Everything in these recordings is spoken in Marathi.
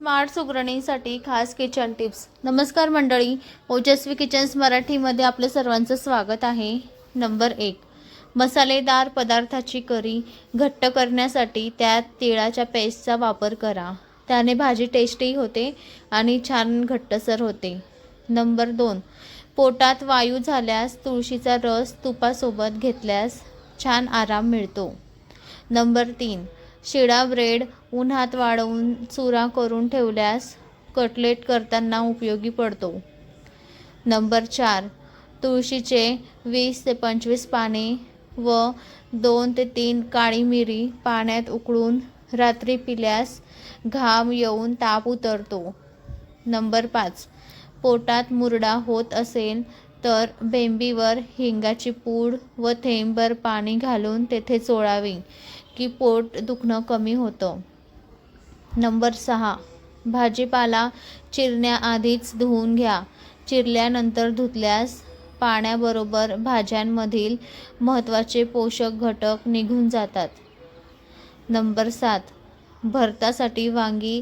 स्मार्ट सुगरणीसाठी खास किचन टिप्स नमस्कार मंडळी ओजस्वी किचन्स मराठीमध्ये आपलं सर्वांचं स्वागत आहे. नंबर एक मसालेदार पदार्थाची करी घट्ट करण्यासाठी त्यात तिळाच्या पेस्टचा वापर करा. त्याने भाजी टेस्टी होते आणि छान घट्टसर होते. नंबर दोन पोटात वायू झाल्यास तुळशीचा रस तुपासोबत घेतल्यास छान आराम मिळतो. नंबर तीन शिळा ब्रेड उन्हात वाळवून चुरा करून ठेवल्यास कटलेट करताना उपयोगी पडतो. नंबर चार तुळशीचे वीस ते पंचवीस पाने व दोन ते तीन काळी मिरी पाण्यात उकळून रात्री पिल्यास घाम येऊन ताप उतरतो. नंबर पाच पोटात मुरडा होत असेल तर बेंबीवर हिंगाची पूड व थेंबभर पाणी घालून तेथे चोळावी. की पोट दुखणं कमी होतं. नंबर सहा भाजीपाला चिरण्याआधीच धुवून घ्या. चिरल्यानंतर धुतल्यास पाण्याबरोबर भाज्यांमधील महत्त्वाचे पोषक घटक निघून जातात. नंबर सात भरतासाठी वांगी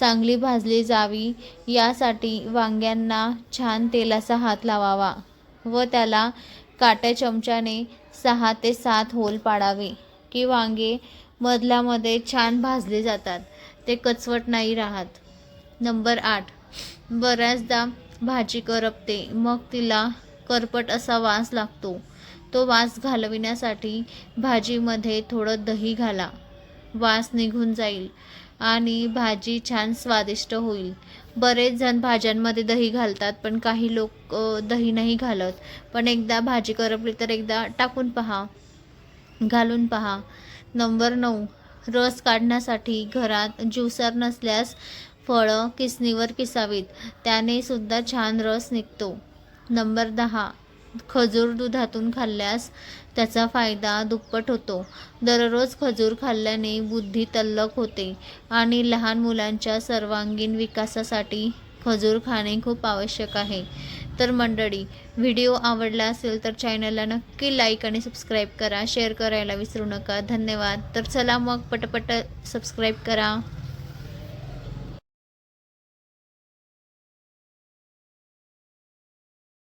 चांगली भाजली जावी यासाठी वांग्यांना छान तेलाचा हात लावावा व त्याला काट्या चमच्याने सहा ते सात होल पाडावे. की वांगे मधल्यामध्ये छान भाजले जातात. ते कचवट नाही राहत. नंबर आठ. बऱ्याचदा भाजी करपते. मग तिला करपट असा वास लागतो. तो वास घालविण्यासाठी भाजीमध्ये थोडं दही घाला. वास निघून जाईल आणि भाजी छान स्वादिष्ट होईल. बरेच जण भाज्यांमध्ये दही घालतात पण काही लोक दही नाही घालत. पण एकदा भाजी करपली तर एकदा टाकून पहा. घालून पहा. नंबर नऊ. रस काढण्यासाठी घरात ज्युसर नसल्यास फळं किसणीवर किसावीत. त्याने सुद्धा छान रस निघतो. नंबर दहा. खजूर दुधातून खाल्ल्यास त्याचा फायदा दुप्पट होतो. दररोज खजूर खाल्ल्याने बुद्धी तल्लख होते आणि लहान मुलांच्या सर्वांगीण विकासासाठी खजूर खाणे खूप आवश्यक आहे. तर मंडळी व्हिडिओ आवडला असेल तर चॅनलला नक्की लाईक आणि सबस्क्राईब करा. शेअर करायला विसरू नका. धन्यवाद. तर चला मग पटपट सबस्क्राईब करा.